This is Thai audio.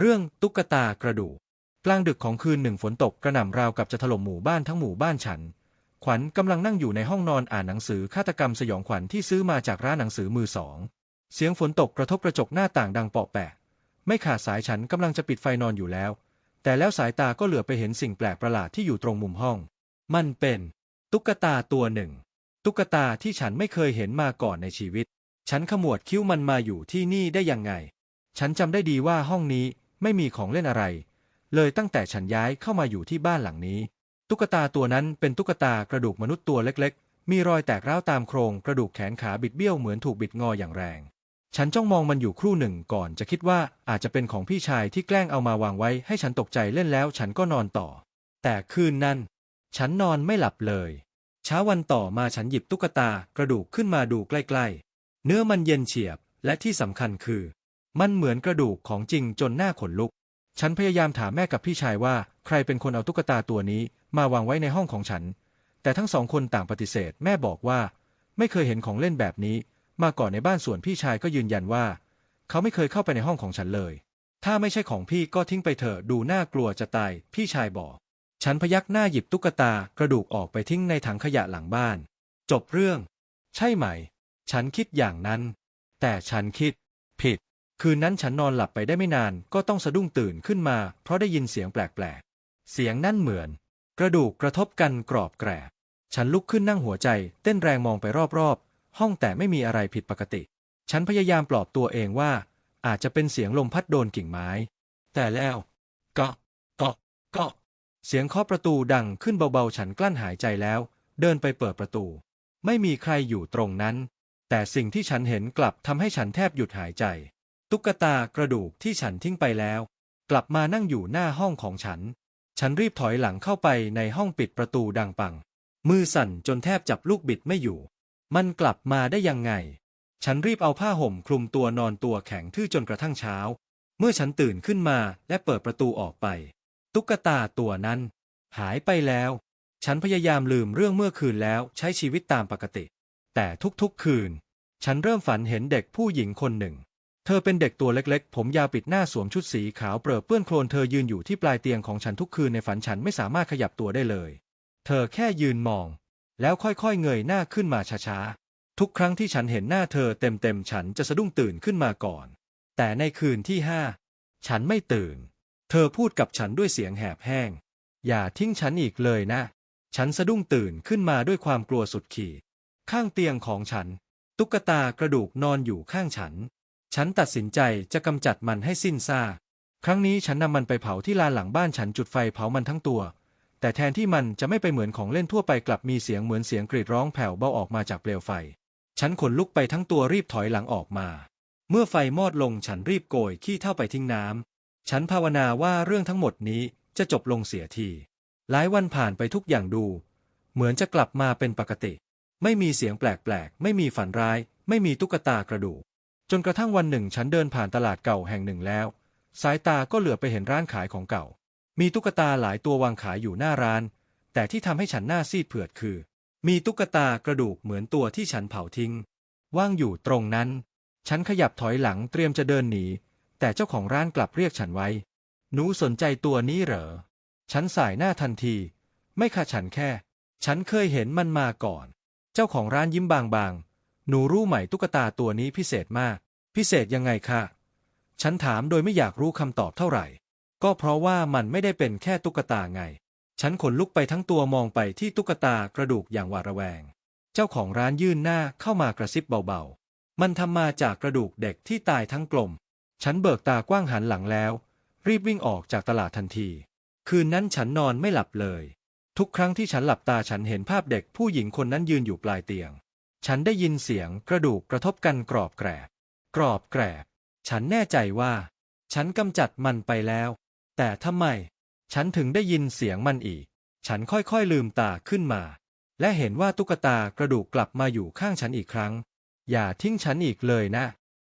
เรื่องตุ๊กตากระดูกกลางดึกของคืนหนึ่งฝนตกกระหน่ำราวกับจะถล่มหมู่บ้านทั้งหมู่บ้านฉัน ขวัญกำลังนั่งอยู่ในห้องนอนอ่านหนังสือฆาตกรรมสยองขวัญที่ซื้อมาจากร้านหนังสือมือสอง เสียงฝนตกกระทบกระจกหน้าต่างดังเปาะแปะ ไม่ขาดสายฉันกำลังจะปิดไฟนอนอยู่แล้ว แต่แล้วสายตาก็เหลือไปเห็นสิ่งแปลกประหลาดที่อยู่ตรงมุมห้อง มันเป็น ตุ๊กตาตัวหนึ่ง ตุ๊กตาที่ฉันไม่เคยเห็นมาก่อนในชีวิต ฉันขมวดคิ้วมันมาอยู่ที่นี่ได้ยังไง ฉันจำได้ดีว่าห้องนี้ ไม่มีของเล่นอะไร เลยตั้งแต่ฉันย้ายเข้ามาอยู่ที่บ้านหลังนี้ ตุ๊กตาตัวนั้นเป็นตุ๊กตากระดูกมนุษย์ตัวเล็กๆ มีรอยแตกร้าวตามโครงกระดูกแขนขาบิดเบี้ยวเหมือนถูกบิดงออย่างแรง ฉันจ้องมองมันอยู่ครู่หนึ่งก่อนจะคิดว่าอาจจะเป็นของพี่ชายที่แกล้งเอามาวางไว้ให้ฉันตกใจเล่นแล้วฉันก็นอนต่อ แต่คืนนั้น ฉันนอนไม่หลับเลย เช้าวันต่อมาฉันหยิบตุ๊กตากระดูกขึ้นมาดูใกล้ ๆ เนื้อมันเย็นเฉียบและที่สำคัญคือ มันเหมือนกระดูกของจริงจนหน้าขนลุก ฉันพยายามถามแม่กับพี่ชายว่า ใครเป็นคนเอาตุ๊กตาตัวนี้ มาวางไว้ในห้องของฉัน แต่ทั้งสองคนต่างปฏิเสธ แม่บอกว่า ไม่เคยเห็นของเล่นแบบนี้ มาก่อนในบ้านส่วนพี่ชายก็ยืนยันว่า เขาไม่เคยเข้าไปในห้องของฉันเลย ถ้าไม่ใช่ของพี่ก็ทิ้งไปเถอะดูน่ากลัวจะตาย พี่ชายบอก ฉันพยักหน้าหยิบตุ๊กตากระดูกออกไปทิ้งในถังขยะหลังบ้าน จบเรื่อง ใช่ไหม ฉันคิดอย่างนั้น แต่ฉันคิด ผิด คืนนั้นฉันนอนหลับไปได้ไม่นานก็ต้องสะดุ้งตื่นขึ้นมา เพราะได้ยินเสียงแปลกๆ เสียงนั่นเหมือน กระดูกกระทบกันกรอบแกรบฉันลุกขึ้นนั่งหัวใจ เต้นแรงมองไปรอบๆ ห้องแต่ไม่มีอะไรผิดปกติ ฉันพยายามปลอบตัวเองว่า อาจจะเป็นเสียงลมพัดโดนกิ่งไม้ แต่แล้วก็ก็ก็เสียงเคาะประตูดังขึ้นเบาๆ ฉันกลั้นหายใจแล้ว เดินไปเปิดประตู ไม่มีใครอยู่ตรงนั้น แต่สิ่งที่ฉันเห็นกลับทำให้ฉันแทบหยุดหายใจ ตุ๊กตากระดูกที่ฉันทิ้งไปแล้ว กลับมานั่งอยู่หน้าห้องของฉัน ฉันรีบถอยหลังเข้าไปในห้องปิดประตูดังปัง มือสั่นจนแทบจับลูกบิดไม่อยู่ มันกลับมาได้ยังไง ฉันรีบเอาผ้าห่มคลุมตัวนอนตัวแข็งทื่อจนกระทั่งเช้า เมื่อฉันตื่นขึ้นมาและเปิดประตูออกไป ตุ๊กตาตัวนั้น หายไปแล้ว ฉันพยายามลืมเรื่องเมื่อคืนแล้วใช้ชีวิตตามปกติ แต่ทุกๆคืน ฉันเริ่มฝันเห็นเด็กผู้หญิงคนหนึ่ง เธอเป็นเด็กตัวเล็กๆ ผมยาวปิดหน้าสวมชุดสีขาวเปรอะเปื้อนโคลนเธอยืนอยู่ที่ปลายเตียงของฉันทุกคืนในฝันฉันไม่สามารถขยับตัวได้เลย เธอแค่ยืนมอง แล้วค่อยๆ เงยหน้าขึ้นมาช้าๆ ทุกครั้งที่ฉันเห็นหน้าเธอเต็มๆ ฉันจะสะดุ้งตื่นขึ้นมาก่อน แต่ในคืนที่ห้าฉันไม่ตื่น เธอพูดกับฉันด้วยเสียงแหบแห้ง อย่าทิ้งฉันอีกเลยนะ ฉันสะดุ้งตื่นขึ้นมาด้วยความกลัวสุดขีด ข้างเตียงของฉัน ตุ๊กตากระดูกนอนอยู่ข้างฉัน ฉันตัดสินใจจะกำจัดมันให้สิ้นซากครั้งนี้ฉันนำมันไปเผาที่ลานหลังบ้านฉันจุดไฟเผามันทั้งตัว แต่แทนที่มันจะไม่ไปเหมือนของเล่นทั่วไปกลับมีเสียงเหมือนเสียงกรีดร้องแผ่วเบาออกมาจากเปลวไฟ ฉันขนลุกไปทั้งตัวรีบถอยหลังออกมา เมื่อไฟมอดลงฉันรีบโกยขี้เท่าไปทิ้งน้ำ ฉันภาวนาว่าเรื่องทั้งหมดนี้จะจบลงเสียที หลายวันผ่านไปทุกอย่างดู เหมือนจะกลับมาเป็นปกติ ไม่มีเสียงแปลกๆ ไม่มีฝันร้าย ไม่มีตุ๊กตากระดูก จนกระทั่งวันหนึ่งฉันเดินผ่านตลาดเก่าแห่งหนึ่งแล้ว สายตาก็เหลือไปเห็นร้านขายของเก่า มีตุ๊กตาหลายตัววางขายอยู่หน้าร้าน แต่ที่ทำให้ฉันหน้าซีดเผือดคือ มีตุ๊กตากระดูกเหมือนตัวที่ฉันเผาทิ้ง ว่างอยู่ตรงนั้น ฉันขยับถอยหลังเตรียมจะเดินหนี แต่เจ้าของร้านกลับเรียกฉันไว้ หนูสนใจตัวนี้เหรอ ฉันสายหน้าทันที ไม่ค่ะฉันแค่ ฉันเคยเห็นมันมาก่อน เจ้าของร้านยิ้มบางๆ หนูรู้ไหมตุ๊กตาตัวนี้พิเศษมาก พิเศษยังไงคะ ฉันถามโดยไม่อยากรู้คำตอบเท่าไหร่ ก็เพราะว่ามันไม่ได้เป็นแค่ตุ๊กตาไง ฉันขนลุกไปทั้งตัวมองไปที่ตุ๊กตากระดูกอย่างหวาดระแวง เจ้าของร้านยื่นหน้าเข้ามากระซิบเบาๆ มันทำมาจากกระดูกเด็กที่ตายทั้งกลม ฉันเบิกตากว้างหันหลังแล้ว รีบวิ่งออกจากตลาดทันที คืนนั้นฉันนอนไม่หลับเลย ทุกครั้งที่ฉันหลับตาฉันเห็นภาพเด็กผู้หญิงคนนั้นยืนอยู่ปลายเตียง ฉันได้ยินเสียงกระดูกกระทบกันกรอบแกรบ กรอบแกรบ ฉันแน่ใจว่า ฉันกำจัดมันไปแล้ว แต่ทำไม ฉันถึงได้ยินเสียงมันอีก ฉันค่อยๆลืมตาขึ้นมา และเห็นว่าตุ๊กตากระดูกกลับมาอยู่ข้างฉันอีกครั้ง อย่าทิ้งฉันอีกเลยนะ